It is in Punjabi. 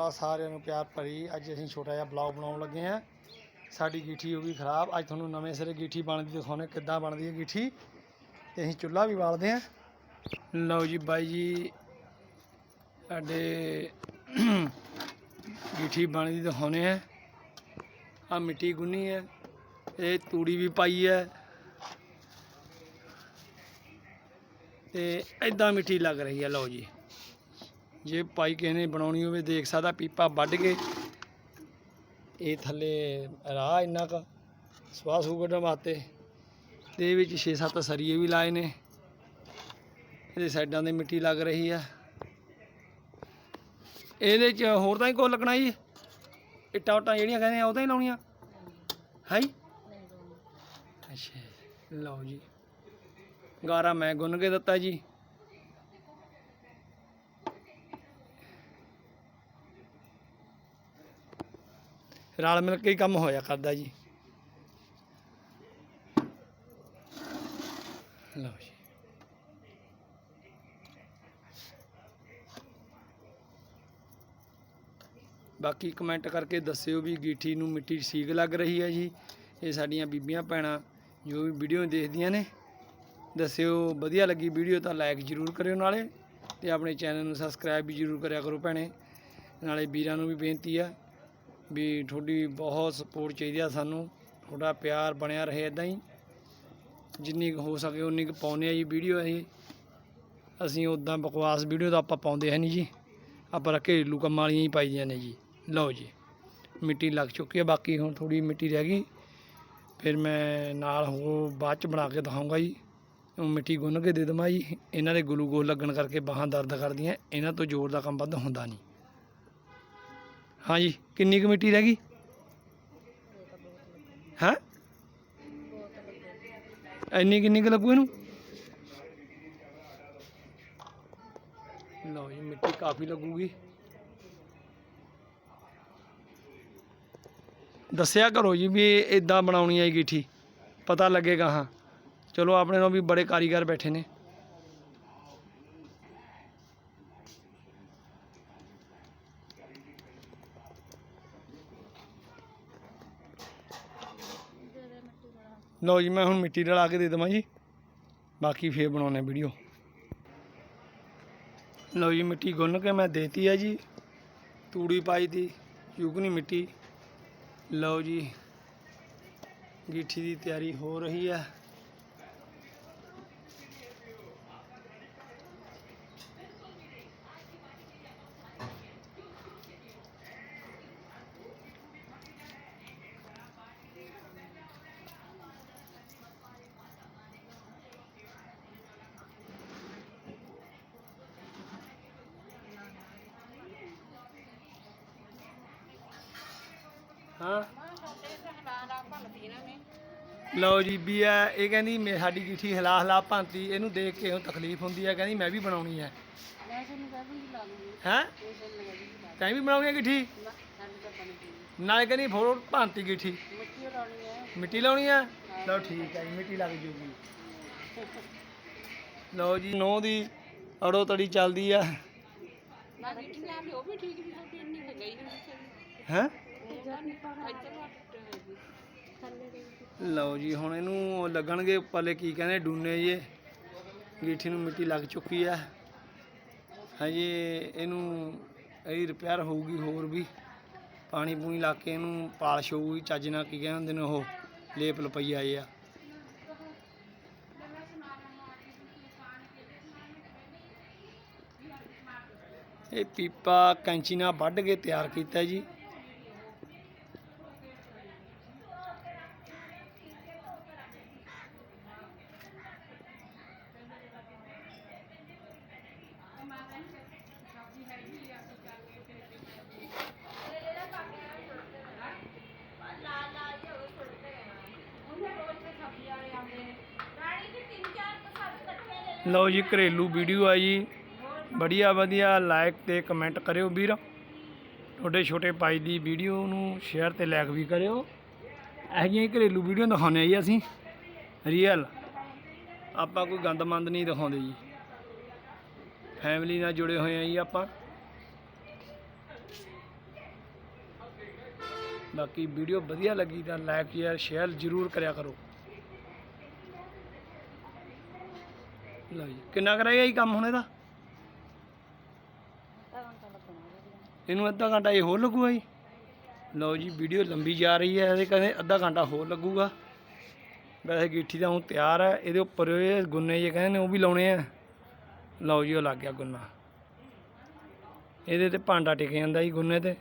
ਅਕਾਲ ਸਾਰਿਆਂ ਨੂੰ ਪਿਆਰ ਭਰੀ ਅੱਜ ਅਸੀਂ ਛੋਟਾ ਜਿਹਾ ਬਲੌਗ ਬਣਾਉਣ ਲੱਗੇ ਹਾਂ। ਸਾਡੀ ਗੀਠੀ ਹੋ ਗਈ ਖਰਾਬ। ਅੱਜ ਤੁਹਾਨੂੰ ਨਵੇਂ ਸਿਰੇ ਗੀਠੀ ਬਣਦੀ, ਦਿਖਾਉਣੇ ਕਿੱਦਾਂ ਬਣਦੀ ਹੈ ਗੀਠੀ। ਤੇ ਅਸੀਂ ਚੁੱਲ੍ਹਾ ਵੀ ਬਾਲਦੇ ਹਾਂ। ਲਓ ਜੀ ਬਾਈ ਜੀ, ਸਾਡੇ ਗੀਠੀ ਬਣਦੀ ਦਿਖਾਉਣੇ ਹੈ ਆ ਮਿੱਟੀ ਗੁੰਨੀ ਹੈ। ਇਹ ਤੂੜੀ ਵੀ ਪਾਈ ਹੈ। ਤੇ ਐਦਾਂ ਮਿੱਟੀ ਲੱਗ ਰਹੀ ਹੈ। ਲਓ ਜੀ। ਜੇ ਪਾਈ ਕਿਸੇ ਨੇ ਬਣਾਉਣੀ ਹੋਵੇ ਦੇਖ ਸਕਦਾ, ਪੀਪਾ ਵੱਢ ਕੇ। ਇਹ ਥੱਲੇ ਰਾਹ ਇੰਨਾ ਕ ਸਵਾਹ ਸੂ ਵਾਸਤੇ। ਤੇ ਇਹ ਵਿੱਚ 6-7 ਸਰੀਏ ਵੀ ਲਾਏ ਨੇ। ਇਹਦੇ ਸਾਈਡਾਂ ਤੇ ਮਿੱਟੀ ਲੱਗ ਰਹੀ ਆ। ਇਹਦੇ ਚ ਹੋਰ ਤਾਂ ਹੀ ਕੁਛ ਲੱਗਣਾ ਜੀ। ਇੱਟਾਂ ਉੱਟਾਂ ਜਿਹੜੀਆਂ ਕਹਿੰਦੇ ਆ, ਉਹ ਤਾਂ ਹੀ ਲਾਉਣੀਆਂ। ਹੈ ਅੱਛਾ, ਲਓ ਜੀ। ਗਾਰਾ ਮੈਂ ਗੁੰਨ ਕੇ ਦਿੱਤਾ ਜੀ। ਰਲ ਮਿਲ ਕੇ ਹੀ ਕੰਮ ਹੋਇਆ ਕਰਦਾ ਜੀ। ਲਓ ਜੀ। ਬਾਕੀ ਕਮੈਂਟ ਕਰਕੇ ਦੱਸਿਓ ਵੀ ਗੀਠੀ ਨੂੰ ਮਿੱਟੀ ਸੀਗ ਲੱਗ ਰਹੀ ਹੈ ਜੀ। ਇਹ ਸਾਡੀਆਂ ਬੀਬੀਆਂ ਭੈਣਾਂ ਜੋ ਵੀ ਵੀਡੀਓ ਦੇਖਦੀਆਂ ਨੇ, ਦੱਸਿਓ। ਵਧੀਆ ਲੱਗੀ ਵੀਡੀਓ ਤਾਂ ਲਾਈਕ ਜ਼ਰੂਰ ਕਰਿਓ ਨਾਲੇ ਤੇ ਆਪਣੇ ਚੈਨਲ ਨੂੰ ਸਬਸਕ੍ਰਾਈਬ ਵੀ ਜ਼ਰੂਰ ਕਰਿਆ ਕਰੋ ਭੈਣੇ। ਨਾਲੇ ਵੀਰਾਂ ਨੂੰ ਵੀ ਬੇਨਤੀ ਆ ਵੀ ਤੁਹਾਡੀ ਬਹੁਤ ਸਪੋਰਟ ਚਾਹੀਦੀ ਆ ਸਾਨੂੰ। ਤੁਹਾਡਾ ਪਿਆਰ ਬਣਿਆ ਰਹੇ ਇਦਾਂ ਹੀ। ਜਿੰਨੀ ਕੁ ਹੋ ਸਕੇ ਉਨੀ ਕੁ ਪਾਉਂਦੇ ਆ ਜੀ ਵੀਡੀਓ ਅਸੀਂ। ਅਸੀਂ ਉਦਾਂ ਬਕਵਾਸ ਵੀਡੀਓ ਤਾਂ ਆਪਾਂ ਪਾਉਂਦੇ ਹੈ ਨਹੀਂ ਜੀ। ਆਪਾਂ ਘਰੇਲੂ ਕੰਮਾਂ ਵਾਲੀਆਂ ਹੀ ਪਾਈਆਂ ਨੇ ਜੀ। ਲਓ ਜੀ, ਮਿੱਟੀ ਲੱਗ ਚੁੱਕੀ ਹੈ ਬਾਕੀ ਹੁਣ ਥੋੜੀ ਮਿੱਟੀ ਰਹਿ ਗਈ। ਫਿਰ ਮੈਂ ਨਾਲ ਹੋ ਬਾਅਦ ਚ ਬਣਾ ਕੇ ਦਿਖਾਊਂਗਾ ਜੀ। ਮਿੱਟੀ ਗੁੰਨ ਕੇ ਦੇ ਦੇਵਾਂ ਜੀ। ਇਹਨਾਂ ਦੇ ਗਲੂਕੋਜ਼ ਲੱਗਣ ਕਰਕੇ ਬਾਹਾਂ ਦਰਦ ਕਰਦੀਆਂ। ਇਹਨਾਂ ਤੋਂ ਜ਼ੋਰ ਦਾ ਕੰਮ ਵੱਧ ਹੁੰਦਾ ਨਹੀਂ। ਹਾਂਜੀ, ਕਿੰਨੀ ਕੁ ਮਿੱਟੀ ਰਹਿ ਗਈ? ਹੈ? ਇੰਨੀ ਕਿੰਨੀ ਕੁ ਲੱਗੂ ਇਹਨੂੰ? ਲਓ ਜੀ, ਮਿੱਟੀ ਕਾਫੀ ਲੱਗੂਗੀ। ਦੱਸਿਆ ਕਰੋ ਜੀ ਵੀ ਇਦਾਂ ਬਣਾਉਣੀ ਹੈ ਗੀਠੀ, ਪਤਾ ਲੱਗੇਗਾ, ਹਾਂ। ਚਲੋ ਆਪਣੇ ਨਾਲ ਵੀ ਬੜੇ ਕਾਰੀਗਰ ਬੈਠੇ ਨੇ। ਲਓ ਜੀ, ਮੈਂ ਹੁਣ ਮਿੱਟੀ ਰਲਾ ਕੇ ਦੇ ਦੇਵਾਂ ਜੀ। ਬਾਕੀ ਫੇਰ ਬਣਾਉਣੇ ਵੀਡੀਓ ਲਓ ਜੀ, ਮਿੱਟੀ ਗੁੰਨ ਕੇ ਮੈਂ ਦੇਤੀ ਆ ਜੀ। ਤੂੜੀ ਪਾਈ ਦੀ, ਯੁਗਨੀ ਮਿੱਟੀ। ਲਓ ਜੀ, ਗੀਠੀ ਦੀ ਤਿਆਰੀ ਹੋ ਰਹੀ ਹੈ ਹਾਂ। ਲਓ ਜੀ ਵੀ ਆ ਇਹ ਕਹਿੰਦੀ ਮੇ ਸਾਡੀ ਗਿੱਠੀ ਹਿਲਾ ਹਿਲਾ ਭਾਂਤੀ ਇਹਨੂੰ ਦੇਖ ਕੇ ਹੁਣ ਤਕਲੀਫ ਹੁੰਦੀ ਹੈ ਕਹਿੰਦੀ ਮੈਂ ਵੀ ਬਣਾਉਣੀ ਹੈ। ਮੈਂ ਤੁਹਾਨੂੰ ਕਹਿੰਦੀ ਲਾ ਲੂੰਗੀ ਹੈ? ਇਹ ਤੈਂ ਵੀ ਬਣਾਉਣੀ ਹੈ ਗਿੱਠੀ ਨਾ ਨਾਲੇ ਕਹਿੰਦੀ ਫੋੜ ਭਾਂਤੀ ਗਿੱਠੀ ਮਿੱਟੀ ਲਾਉਣੀ ਹੈ? ਮਿੱਟੀ ਲਾਉਣੀ ਆ ਲਓ ਠੀਕ ਹੈ ਜੀ ਮਿੱਟੀ ਲੱਗ ਜੂਗੀ। ਲਓ ਜੀ ਨੌ ਦੀ ਅੜੋ ਤੜੀ ਚੱਲਦੀ ਆ। ਹੋ? ਲਓ ਜੀ, ਹੁਣ ਇਹਨੂੰ ਲੱਗਣਗੇ ਉੱਪਰਲੇ ਕੀ ਕਹਿੰਦੇ, ਡੂਨੇ ਜੇ। ਗੀਠੀ ਨੂੰ ਮਿੱਟੀ ਲੱਗ ਚੁੱਕੀ ਆ। ਹਜੇ ਇਹਨੂੰ ਇਹ ਰਿਪੇਅਰ ਹੋਊਗੀ ਹੋਰ ਵੀ। ਪਾਣੀ ਪੂਣੀ ਲਾ ਕੇ ਇਹਨੂੰ ਪਾਲਿਸ਼ ਹੋਊਗੀ ਚੱਜ ਨਾਲ ਕੀ ਕਹਿੰਦੇ ਹੁੰਦੇ ਨੇ ਉਹ, ਲੇਪ ਲਪਈ ਆਏ ਆ। ਇਹ ਪੀਪਾ ਕੈਂਚੀ ਨਾਲ ਵੱਢ ਕੇ ਤਿਆਰ ਕੀਤਾ ਜੀ। ਲਓ ਜੀ, ਘਰੇਲੂ ਵੀਡੀਓ ਆ ਜੀ। ਬੜੀਆ ਵਧੀਆ ਲਾਈਕ ਤੇ ਕਮੈਂਟ ਕਰਿਓ ਵੀਰ। ਤੁਹਾਡੇ ਛੋਟੇ ਭਾਈ ਦੀ ਵੀਡੀਓ ਨੂੰ ਸ਼ੇਅਰ ਤੇ ਲਾਈਕ ਵੀ ਕਰਿਓ। ਇਹੋ ਜਿਹੀਆਂ ਹੀ ਘਰੇਲੂ ਵੀਡੀਓ ਦਿਖਾਉਂਦੇ ਆ ਜੀ ਅਸੀਂ। ਰੀਅਲ ਆਪਾਂ ਕੋਈ ਗੰਦਮੰਦ ਨਹੀਂ ਦਿਖਾਉਂਦੇ ਜੀ। ਫੈਮਿਲੀ ਨਾਲ ਜੁੜੇ ਹੋਏ ਆ ਜੀ ਆਪਾਂ। ਬਾਕੀ ਵੀਡੀਓ ਵਧੀਆ ਲੱਗੀ ਤਾਂ ਲਾਈਕ ਸ਼ੇਅਰ ਸ਼ੇਅਰ ਜ਼ਰੂਰ ਕਰਿਆ ਕਰੋ। ਲਓ ਜੀ। ਕਿੰਨਾ ਕਰਾਇਆ ਜੀ ਕੰਮ ਹੁਣ ਇਹਦਾ? ਇਹਨੂੰ ਅੱਧਾ ਘੰਟਾ ਇਹ ਹੋਰ ਲੱਗੂਗਾ ਜੀ। ਲਓ ਜੀ ਵੀਡੀਓ ਲੰਬੀ ਜਾ ਰਹੀ ਹੈ, ਇਹਦੇ ਕਹਿੰਦੇ ਅੱਧਾ ਘੰਟਾ ਹੋਰ ਲੱਗੂਗਾ। ਵੈਸੇ ਗੀਠੀ ਦਾ ਹੁਣ ਤਿਆਰ ਹੈ, ਇਹਦੇ ਉੱਪਰ ਇਹ ਗੁੰਨੇ ਜੇ ਕਹਿੰਦੇ ਨੇ, ਉਹ ਵੀ ਲਾਉਣੇ ਆ। ਲਓ ਜੀ, ਉਹ ਲੱਗ ਗਿਆ ਗੁੰਨਾ। ਇਹਦੇ ਤੇ ਭਾਂਡਾ ਟਿਕ ਜਾਂਦਾ ਜੀ ਗੁੰਨੇ ਤੇ।